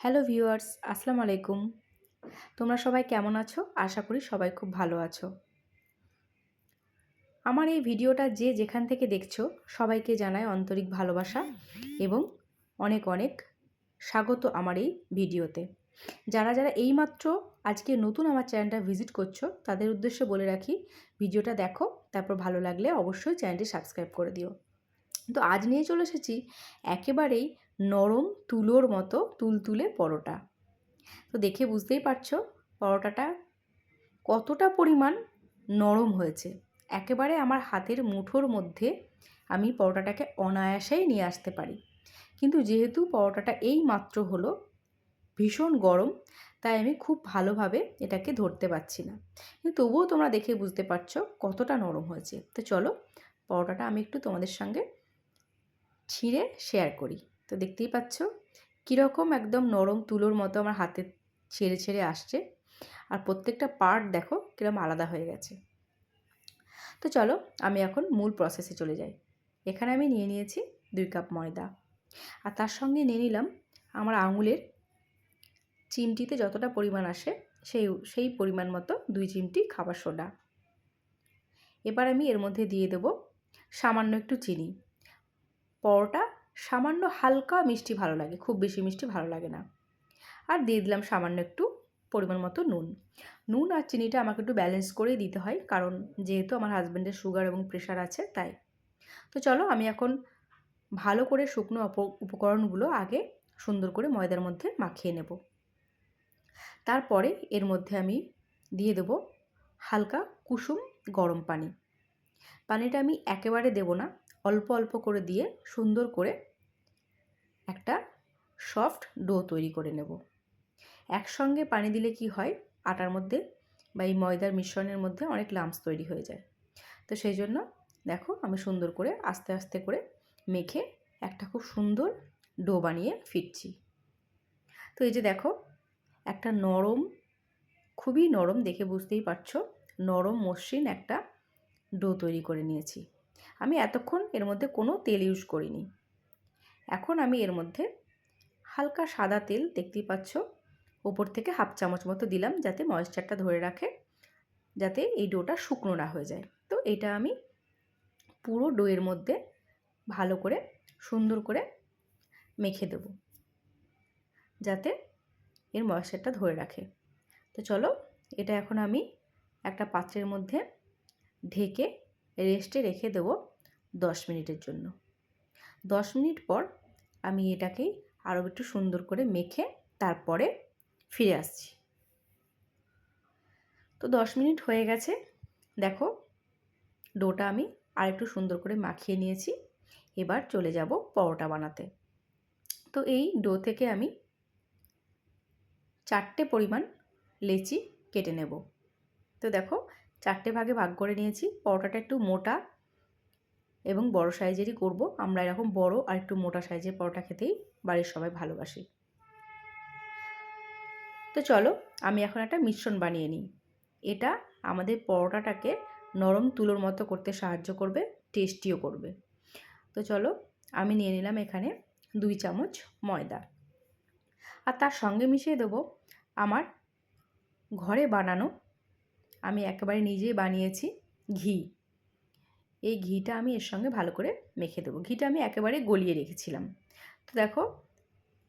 Hello viewers, আসসালামু আলাইকুম। তোমরা সবাই কেমন আছো? আশা করি সবাই খুব ভালো আছো। আমার এই ভিডিওটা যে যেখান থেকে দেখছ, সবাইকে জানায় আন্তরিক ভালোবাসা এবং অনেক অনেক স্বাগত আমার এই ভিডিওতে। যারা যারা এইমাত্র আজকে নতুন আমার চ্যানেলটা ভিজিট করছ, তাদের উদ্দেশ্যে বলে রাখি, ভিডিওটা দেখো, তারপর ভালো লাগলে অবশ্যই চ্যানেলটি সাবস্ক্রাইব করে দিও। তো আজ নিয়ে চলে এসেছি একেবারেই নরম তুলোর মতো তুলতুলে পরোটা। তো দেখে বুঝতেই পারছ পরোটাটা কতটা পরিমাণ নরম হয়েছে। একেবারে আমার হাতের মুঠোর মধ্যে আমি পরোটাটাকে অনায়াসেই নিয়ে আসতে পারি। কিন্তু যেহেতু পরোটাটা এই মাত্র হলো, ভীষণ গরম, তাই আমি খুব ভালোভাবে এটাকে ধরতে পারছি না। কিন্তু তবুও তোমরা দেখে বুঝতে পারছ কতটা নরম হয়েছে। তো চলো পরোটাটা আমি একটু তোমাদের সঙ্গে ছিঁড়ে শেয়ার করি। তো দেখতেই পাচ্ছ কীরকম একদম নরম তুলোর মতো আমার হাতে ছেড়ে ছেড়ে আসছে। আর প্রত্যেকটা পার্ট দেখো কীরকম আলাদা হয়ে গেছে। তো চলো আমি এখন মূল প্রসেসে চলে যাই। এখানে আমি নিয়ে নিয়েছি দুই কাপ ময়দা। আর তার সঙ্গে নিয়ে নিলাম আমার আঙুলের চিমটিতে যতটা পরিমাণ আসে সেই সেই পরিমাণ মতো দুই চিমটি খাবার সোডা। এবার আমি এর মধ্যে দিয়ে দেব সামান্য একটু চিনি। পরোটা সামান্য হালকা মিষ্টি ভালো লাগে, খুব বেশি মিষ্টি ভালো লাগে না। আর দিয়ে দিলাম সামান্য একটু পরিমাণ মতো নুন। নুন আর চিনিটা আমাকে একটু ব্যালেন্স করেই দিতে হয়, কারণ যেহেতু আমার হাজব্যান্ডের সুগার এবং প্রেশার আছে, তাই। তো চলো আমি এখন ভালো করে শুকনো উপকরণগুলো আগে সুন্দর করে ময়দার মধ্যে মাখিয়ে নেব। তারপরে এর মধ্যে আমি দিয়ে দেব হালকা কুসুম গরম পানি। পানিটা আমি একেবারে দেব না, অল্প অল্প করে দিয়ে সুন্দর করে একটা সফট ডো তৈরি করে নেব। একসঙ্গে পানি দিলে কি হয়? আটার মধ্যে বা এই ময়দার মিশ্রণের মধ্যে অনেক লাম্পস তৈরি হয়ে যায়। তো সেই জন্য দেখো আমি সুন্দর করে আস্তে আস্তে করে মেখে একটা খুব সুন্দর ডো বানিয়ে ফিরছি তো এই যে দেখো, একটা নরম, খুবই নরম দেখে বুঝতেই পারছ, নরম মসৃণ একটা ডো তৈরি করে নিয়েছি। আমি এতক্ষণ এর মধ্যে কোনো তেল ইউজ করিনি। এখন আমি এর মধ্যে হালকা সাদা তেল দেখতেই পাচ্ছ। ওপর থেকে হাফ চামচ মতো দিলাম যাতে ময়েশ্চারটা ধরে রাখে, যাতে এই ডোটা শুকনো না হয়ে যায়। তো এটা আমি পুরো ডোয়ের মধ্যে ভালো করে, সুন্দর করে মেখে দেব, যাতে এর ময়েশ্চারটা ধরে রাখে। তো চলো, এটা এখন আমি একটা পাত্রের মধ্যে ঢেকে রেস্টে রেখে দেবো দশ মিনিটের জন্য। দশ মিনিট পর আমি এটাকে আরও একটু সুন্দর করে মেখে তারপরে ফিরে আসছি। তো দশ মিনিট হয়ে গেছে। দেখো, ডোটা আমি আর একটু সুন্দর করে মাখিয়ে নিয়েছি। এবার চলে যাব পরোটা বানাতে। তো এই ডো থেকে আমি চারটে পরিমাণ লেচি কেটে নেব। তো দেখো, চারটে ভাগে ভাগ করে নিয়েছি। পরোটাটা একটু মোটা এবং বড় সাইজেরই করব। আমরা এরকম বড় আর একটু মোটা সাইজের পরোটা খেতেই বাড়ির সবাই ভালোবাসি। তো চলো, আমি এখন একটা মিশ্রণ বানিয়ে নিই। এটা আমাদের পরোটাটাকে নরম তুলোর মতো করতে সাহায্য করবে টেস্টিও করবে। তো চলো, আমি নিয়ে নিলাম এখানে দুই চামচ ময়দা। আর তার সঙ্গে মিশিয়ে দেবো আমার ঘরে বানানো, আমি একেবারে নিজেই বানিয়েছি ঘি। এই ঘিটা আমি এর সঙ্গে ভালো করে মেখে দেবো। ঘিটা আমি একেবারে গলিয়ে রেখেছিলাম। তো দেখো,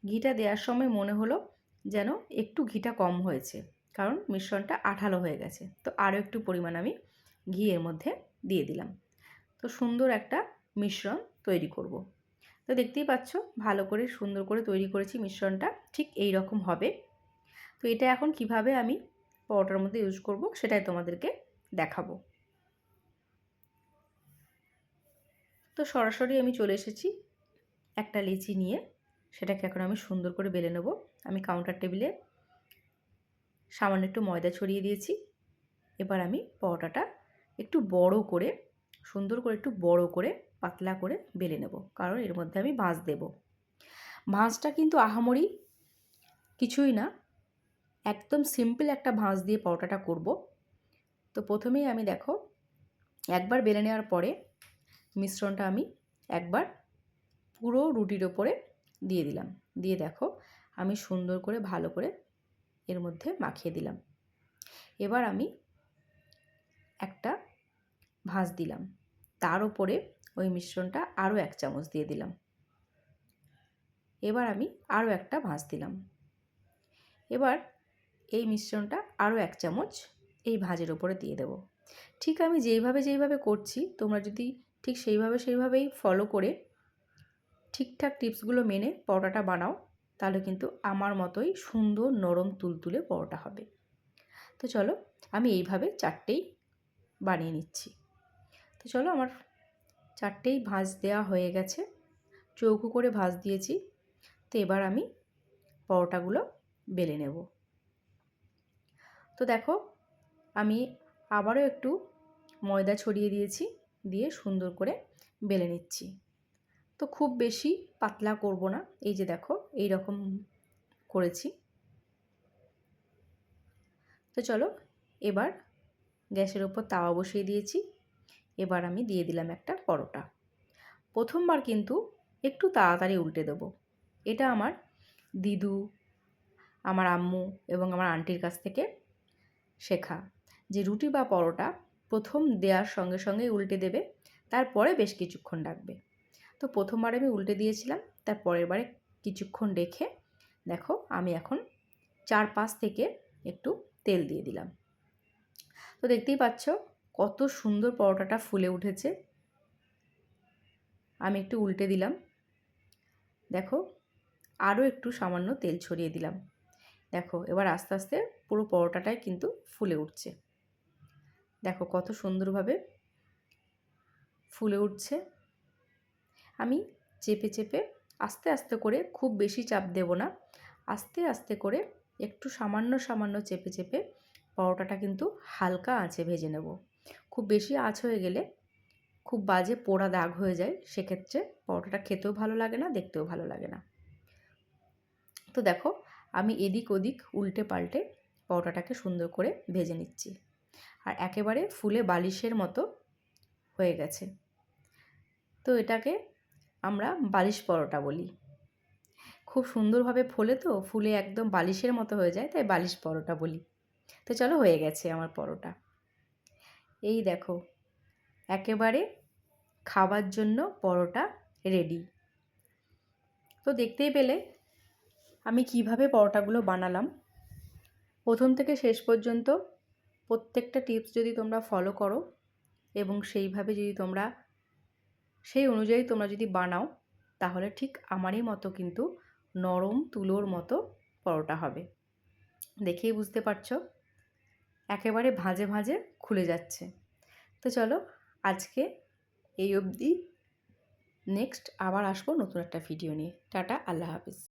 ঘিটা দেওয়ার সময় মনে হলো যেন একটু ঘিটা কম হয়েছে, কারণ মিশ্রণটা আঠালো হয়ে গেছে। তো আরও একটু পরিমাণ আমি ঘি এর মধ্যে দিয়ে দিলাম। তো সুন্দর একটা মিশ্রণ তৈরি করব। তো দেখতেই পাচ্ছ, ভালো করে সুন্দর করে তৈরি করেছি মিশ্রণটা, ঠিক এই রকম হবে। তো এটা এখন কীভাবে আমি পরোটার মধ্যে ইউজ করব সেটাই তোমাদেরকে দেখাবো। তো সরাসরি আমি চলে এসেছি একটা লিচি নিয়ে। সেটাকে এখন আমি সুন্দর করে বেলে নেব। আমি কাউন্টার টেবিলে সামান্য একটু ময়দা ছড়িয়ে দিয়েছি। এবার আমি পরোটাটা একটু বড় করে, সুন্দর করে একটু বড় করে, পাতলা করে বেলে নেব। কারণ এর মধ্যে আমি ভাঁজ দেব। ভাঁজটা কিন্তু আহামরি কিছুই না। একদম সিম্পল একটা ভাঁজ দিয়ে পরোটাটা করব। তো প্রথমেই আমি দেখো, একবার বেলে নেওয়ার পরে মিশ্রণটা আমি একবার পুরো রুটির ওপরে দিয়ে দিলাম। দিয়ে দেখো, আমি সুন্দর করে ভালো করে এর মধ্যে মাখিয়ে দিলাম। এবার আমি একটা ভাঁজ দিলাম। তার উপরে ওই মিশ্রণটা আরও এক চামচ দিয়ে দিলাম। এবার আমি আরও একটা ভাঁজ দিলাম। এবার এই মিশ্রণটা আরও এক চামচ এই ভাঁজের ওপরে দিয়ে দেব। ঠিক আমি যেইভাবে যেইভাবে করছি, তোমরা যদি ঠিক সেইভাবে সেইভাবেই ফলো করে ঠিকঠাক টিপসগুলো মেনে পরোটাটা বানাও, তাহলে কিন্তু আমার মতোই সুন্দর নরম তুলতুলে পরোটা হবে। তো চলো, আমি এইভাবে চারটেই বানিয়ে নিচ্ছি। তো চলো আমার চারটেই ভাঁজ দেওয়া হয়ে গেছে, চৌকো করে ভাঁজ দিয়েছি। তো এবার আমি পরোটাগুলো বেলে নেব। তো দেখো, আমি আবারও একটু ময়দা ছড়িয়ে দিয়েছি। দিয়ে সুন্দর করে বেলে নিচ্ছি। তো খুব বেশি পাতলা করব না। এই যে দেখো এই রকম করেছি। তো চলো, এবার গ্যাসের ওপর তাওয়া বসিয়ে দিয়েছি। এবার আমি দিয়ে দিলাম একটা পরোটা। প্রথমবার কিন্তু একটু তাড়াতাড়ি উল্টে দেবো। এটা আমার দিদু, আমার আম্মু এবং আমার আন্টির কাছ থেকে শেখা যে রুটি বা পরোটা প্রথম দেওয়ার সঙ্গে সঙ্গে উল্টে দেবে, তারপরে বেশ কিছুক্ষণ রাখবে। তো প্রথমবার আমি উল্টে দিয়েছিলাম, তার পরের বারে কিছুক্ষণ রেখে দেখো আমি এখন চার পাশ থেকে একটু তেল দিয়ে দিলাম। তো দেখতেই পাচ্ছ কত সুন্দর পরোটাটা ফুলে উঠেছে। আমি একটু উল্টে দিলাম। দেখো আরও একটু সামান্য তেল ছড়িয়ে দিলাম। দেখো এবার আস্তে আস্তে পুরো পরোটাটাই কিন্তু ফুলে উঠছে। দেখো কত সুন্দরভাবে ফুলে উঠছে। আমি চেপে চেপে আস্তে আস্তে করে খুব বেশি চাপ দেব না। আস্তে আস্তে করে একটু সামান্য সামান্য চেপে চেপে পরোটাটা কিন্তু হালকা আঁচে ভেজে নেব। খুব বেশি আঁচ হয়ে গেলে খুব বাজে পোড়া দাগ হয়ে যায়, সেক্ষেত্রে পরোটাটা খেতেও ভালো লাগে না, দেখতেও ভালো লাগে না। তো দেখো, আমি এদিক ওদিক উল্টে পাল্টে পরোটাটাকে সুন্দর করে ভেজে নিচ্ছি। আর একেবারে ফুলে বালিশের মতো হয়ে গেছে। তো এটাকে আমরা বালিশ পরোটা বলি। খুব সুন্দরভাবে ফোলে তো, ফুলে একদম বালিশের মতো হয়ে যায়, তাই বালিশ পরোটা বলি। তো চলো হয়ে গেছে আমার পরোটা। এই দেখো, একেবারে খাবার জন্য পরোটা রেডি তো দেখতেই পেলে, আমি কীভাবে পরোটাগুলো বানালাম। প্রথম থেকে শেষ পর্যন্ত প্রত্যেকটা টিপস যদি তোমরা ফলো করো এবং সেইভাবে যদি তোমরা সেই অনুযায়ী তোমরা যদি বানাও, তাহলে ঠিক আমারই মতো কিন্তু নরম তুলোর মতো পরোটা হবে। দেখেই বুঝতে পারছ? একেবারে ভাঁজে ভাঁজে খুলে যাচ্ছে। তো চলো আজকে এই অবধি। নেক্সট আবার আসব নতুন একটা ভিডিও নিয়ে। টাটা, আল্লাহ হাফিজ।